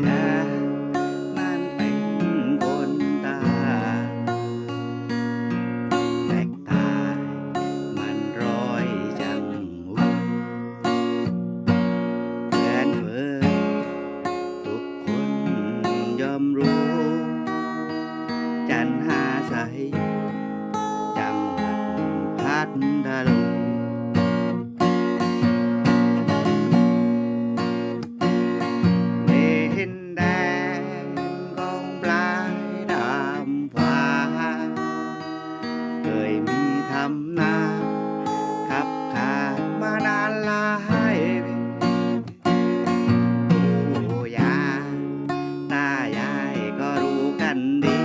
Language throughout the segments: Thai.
มันเป็นคนตาแตกตามันรอยจังหวะแทนเพื่อทุกคนยอมรู้ จันหาใสจังหวัดพัทธลุงำนาขับขานมานานลายปู่ย่าตายายก็รู้กันดี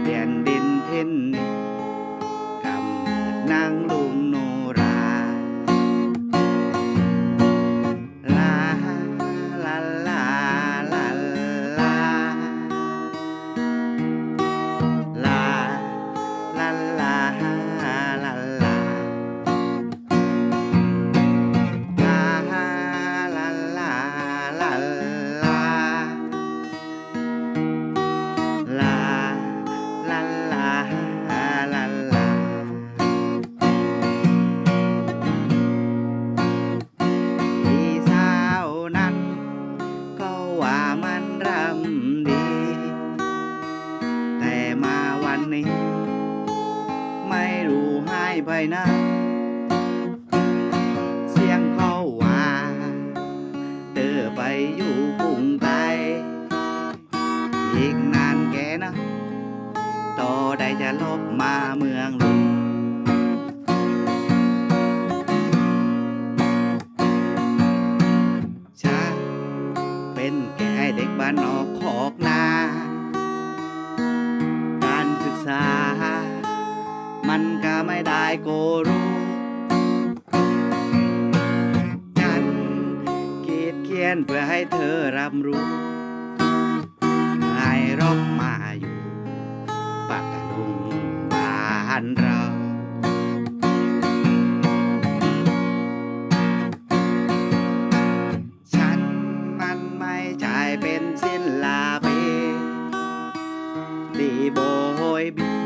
เบียนดินเพ่นกำเนินางลุง หายไปไหนเสียงเขาว่า เธอไปอยู่กรุงไทยอีกนานแกนะต่อได้จะลบมาเมืองลุงฉันเป็นแก่เด็กบ้านนอกขอกนา มันก็ไม่ได้โกรู้ฉันขีดเขียนเพื่อให้เธอรับรู้ให้รบมาอยู่ปัตตลุงบ้านเราฉันมันไม่ใช่เป็นศิลาเปดีโบยบี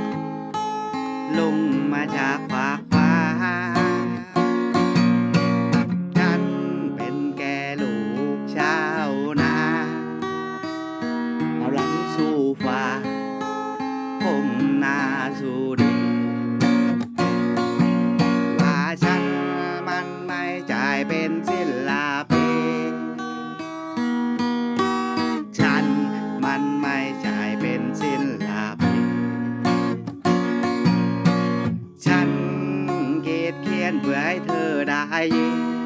ลงมาจากฝากฟ้า ฉันเป็นแก่ลูกชาวนาเอาหลังสู่ฟ้าผมนาสู่ดินว่าฉันมันไม่ใช่เป็นศิล 다 행.